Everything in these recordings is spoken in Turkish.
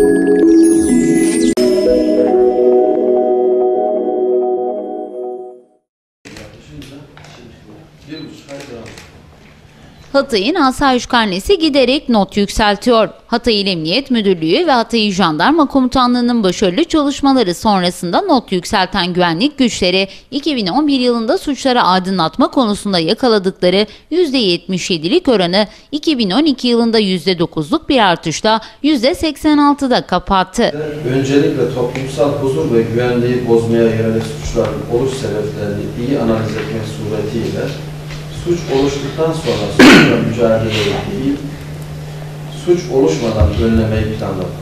Música Hatay'ın asayiş karnesi giderek not yükseltiyor. Hatay İl Emniyet Müdürlüğü ve Hatay Jandarma Komutanlığı'nın başarılı çalışmaları sonrasında not yükselten güvenlik güçleri 2011 yılında suçları aydınlatma konusunda yakaladıkları %77'lik oranı 2012 yılında %9'luk bir artışla %86'da kapattı. Öncelikle toplumsal huzur ve güvenliği bozmaya yönelik suçların oluş sebeplerini iyi analiz etmek suretiyle suç oluştuktan sonra suçla mücadele değil, suç oluşmadan önlemeyi planladık.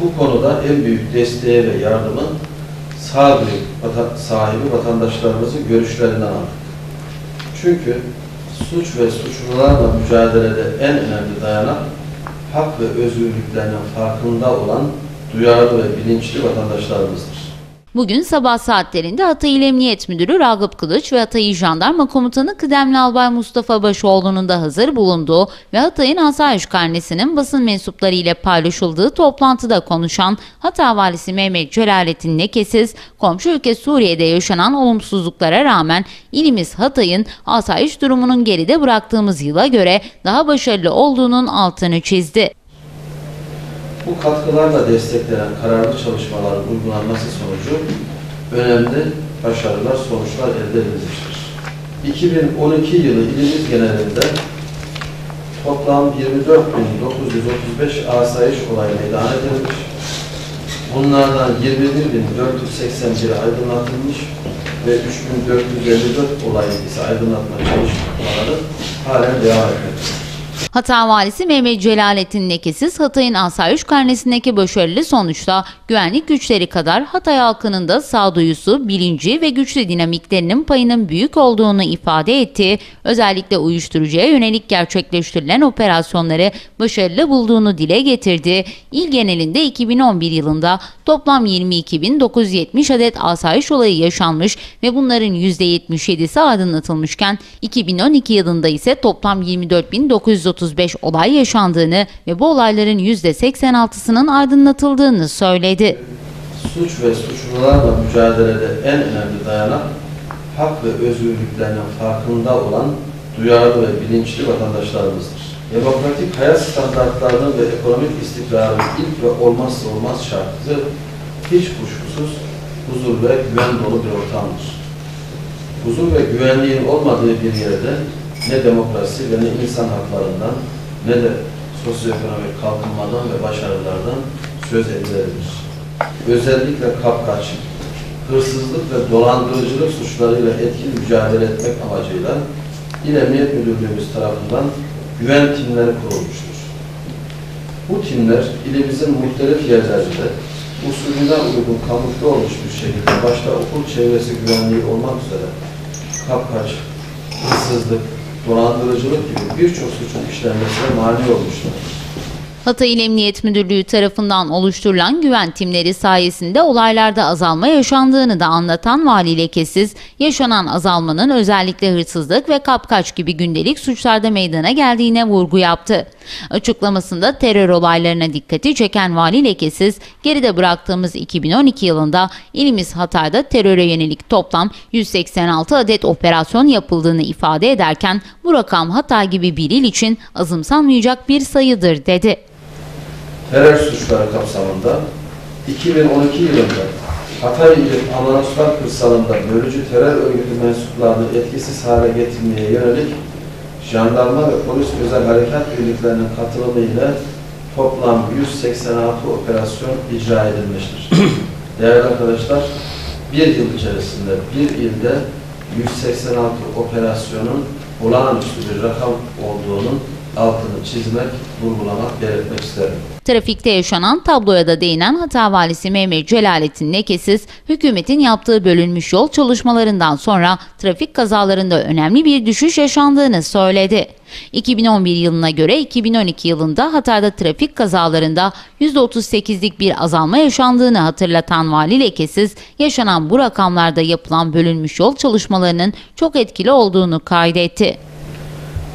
Bu konuda en büyük desteğe ve yardımı sağduyu vatan, sahibi vatandaşlarımızın görüşlerinden aldık. Çünkü suç ve suçlularla mücadelede en önemli dayanak hak ve özgürlüklerinin farkında olan duyarlı ve bilinçli vatandaşlarımızdır. Bugün sabah saatlerinde Hatay İl Emniyet Müdürü Ragıp Kılıç ve Hatay Jandarma Komutanı Kıdemli Albay Mustafa Başoğlu'nun da hazır bulunduğu ve Hatay'ın asayiş karnesinin basın mensupları ile paylaşıldığı toplantıda konuşan Hatay Valisi Mehmet Celalettin Nekesiz, komşu ülke Suriye'de yaşanan olumsuzluklara rağmen ilimiz Hatay'ın asayiş durumunun geride bıraktığımız yıla göre daha başarılı olduğunun altını çizdi. Bu katkılarla desteklenen kararlı çalışmaların uygulanması sonucu önemli başarılar, sonuçlar elde edilmiştir. 2012 yılı ilimiz genelinde toplam 24.935 asayiş olayı meydana edilmiş. Bunlardan 21.481 aydınlatılmış ve 3.454 olayı ise aydınlatma çalışmaları halen devam etmektedir. Hatay Valisi Mehmet Celalettin Nekesiz, Hatay'ın asayiş karnesindeki başarılı sonuçta güvenlik güçleri kadar Hatay halkının da sağduyusu, bilinci ve güçlü dinamiklerinin payının büyük olduğunu ifade etti. Özellikle uyuşturucuya yönelik gerçekleştirilen operasyonları başarılı bulduğunu dile getirdi. İl genelinde 2011 yılında toplam 22.970 adet asayiş olayı yaşanmış ve bunların %77'si aydınlatılmışken 2012 yılında ise toplam 24.930 35 olay yaşandığını ve bu olayların %86'sının aydınlatıldığını söyledi. Suç ve suçlularla mücadelede en önemli dayanak hak ve özgürlüklerinin farkında olan duyarlı ve bilinçli vatandaşlarımızdır. Demokratik hayat standartlarının ve ekonomik istikrarın ilk ve olmazsa olmaz şartı hiç kuşkusuz huzur ve güven dolu bir ortamdır. Huzur ve güvenliğin olmadığı bir yerde ne demokrasi ve ne insan haklarından ne de sosyoekonomik kalkınmadan ve başarılardan söz edilebilir. Özellikle kapkaç, hırsızlık ve dolandırıcılık suçlarıyla etkili mücadele etmek amacıyla İl Emniyet Müdürlüğümüz tarafından güven timleri kurulmuştur. Bu timler ilimizin muhtelif yerlerinde usulüne uygun kamufle olmuş bir şekilde başta okul çevresi güvenliği olmak üzere kapkaç, hırsızlık, dolandırıcılık gibi birçok suçun işlenmesine mani olmuşlar. Hatay İl Emniyet Müdürlüğü tarafından oluşturulan güven timleri sayesinde olaylarda azalma yaşandığını da anlatan Vali Lekesiz, yaşanan azalmanın özellikle hırsızlık ve kapkaç gibi gündelik suçlarda meydana geldiğine vurgu yaptı. Açıklamasında terör olaylarına dikkati çeken Vali Lekesiz, geride bıraktığımız 2012 yılında ilimiz Hatay'da teröre yönelik toplam 186 adet operasyon yapıldığını ifade ederken bu rakam Hatay gibi bir il için azımsanmayacak bir sayıdır dedi terör suçları kapsamında 2012 yılında Hatay ili Amanuslar kırsalında bölücü terör örgütü mensuplarını etkisiz hale getirmeye yönelik jandarma ve polis özel harekat birliklerinin katılımıyla toplam 186 operasyon icra edilmiştir. Değerli arkadaşlar, bir yıl içerisinde bir ilde 186 operasyonun olağanüstü bir rakam olduğunun altını çizmek, vurgulamak, belirtmek isterim. Trafikte yaşanan tabloya da değinen Hata Valisi Mehmet Celalettin Nekesiz, hükümetin yaptığı bölünmüş yol çalışmalarından sonra trafik kazalarında önemli bir düşüş yaşandığını söyledi. 2011 yılına göre 2012 yılında Hatay'da trafik kazalarında %38'lik bir azalma yaşandığını hatırlatan Vali Lekesiz, yaşanan bu rakamlarda yapılan bölünmüş yol çalışmalarının çok etkili olduğunu kaydetti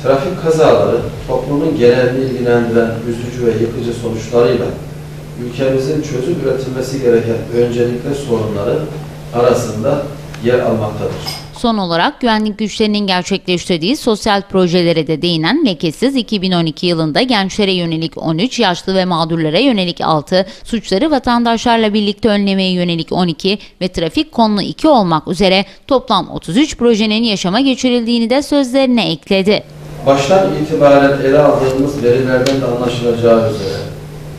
Trafik kazaları toplumun genelini ilgilendiren üzücü ve yıkıcı sonuçlarıyla ülkemizin çözüm üretilmesi gereken öncelikli sorunları arasında yer almaktadır. Son olarak güvenlik güçlerinin gerçekleştirdiği sosyal projelere de değinen lekesiz 2012 yılında gençlere yönelik 13, yaşlı ve mağdurlara yönelik 6, suçları vatandaşlarla birlikte önlemeye yönelik 12 ve trafik konulu 2 olmak üzere toplam 33 projenin yaşama geçirildiğini de sözlerine ekledi. Baştan itibaren ele aldığımız verilerden de anlaşılacağı üzere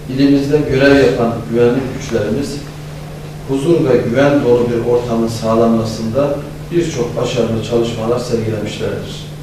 ilimizde görev yapan güvenlik güçlerimiz huzur ve güven dolu bir ortamın sağlanmasında birçok başarılı çalışmalar sergilemişlerdir.